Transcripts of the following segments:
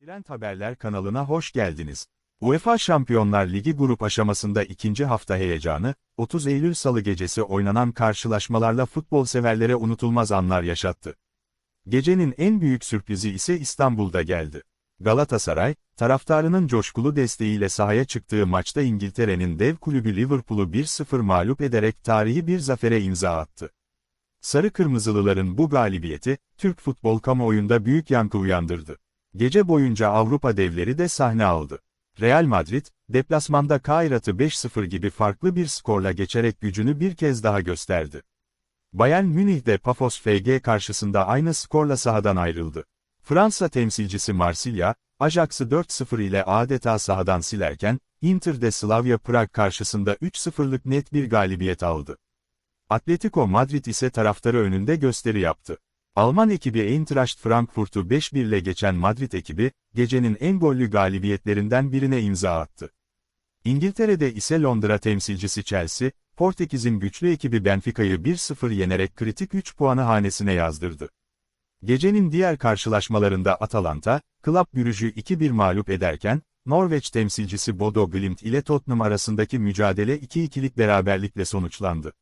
Trend Haberler kanalına hoş geldiniz. UEFA Şampiyonlar Ligi grup aşamasında ikinci hafta heyecanı, 30 Eylül Salı gecesi oynanan karşılaşmalarla futbol severlere unutulmaz anlar yaşattı. Gecenin en büyük sürprizi ise İstanbul'da geldi. Galatasaray, taraftarının coşkulu desteğiyle sahaya çıktığı maçta İngiltere'nin dev kulübü Liverpool'u 1-0 mağlup ederek tarihi bir zafere imza attı. Sarı Kırmızılıların bu galibiyeti, Türk futbol kamuoyunda büyük yankı uyandırdı. Gece boyunca Avrupa devleri de sahne aldı. Real Madrid, deplasmanda Kairat'ı 5-0 gibi farklı bir skorla geçerek gücünü bir kez daha gösterdi. Bayern Münih de Pafos FG karşısında aynı skorla sahadan ayrıldı. Fransa temsilcisi Marsilya, Ajax'ı 4-0 ile adeta sahadan silerken, Inter de Slavia Prag karşısında 3-0'lık net bir galibiyet aldı. Atletico Madrid ise taraftarı önünde gösteri yaptı. Alman ekibi Eintracht Frankfurt'u 5-1 ile geçen Madrid ekibi, gecenin en gollü galibiyetlerinden birine imza attı. İngiltere'de ise Londra temsilcisi Chelsea, Portekiz'in güçlü ekibi Benfica'yı 1-0 yenerek kritik 3 puanı hanesine yazdırdı. Gecenin diğer karşılaşmalarında Atalanta, Club Brugge'ü 2-1 mağlup ederken, Norveç temsilcisi Bodo Glimt ile Tottenham arasındaki mücadele 2-2'lik beraberlikle sonuçlandı.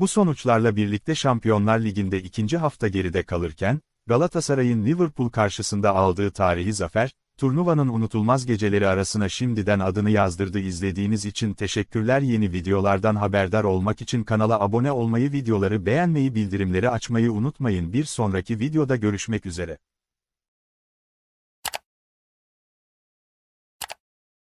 Bu sonuçlarla birlikte Şampiyonlar Ligi'nde ikinci hafta geride kalırken, Galatasaray'ın Liverpool karşısında aldığı tarihi zafer, turnuvanın unutulmaz geceleri arasına şimdiden adını yazdırdı. İzlediğiniz için teşekkürler. Yeni videolardan haberdar olmak için kanala abone olmayı videoları beğenmeyi bildirimleri açmayı unutmayın. Bir sonraki videoda görüşmek üzere.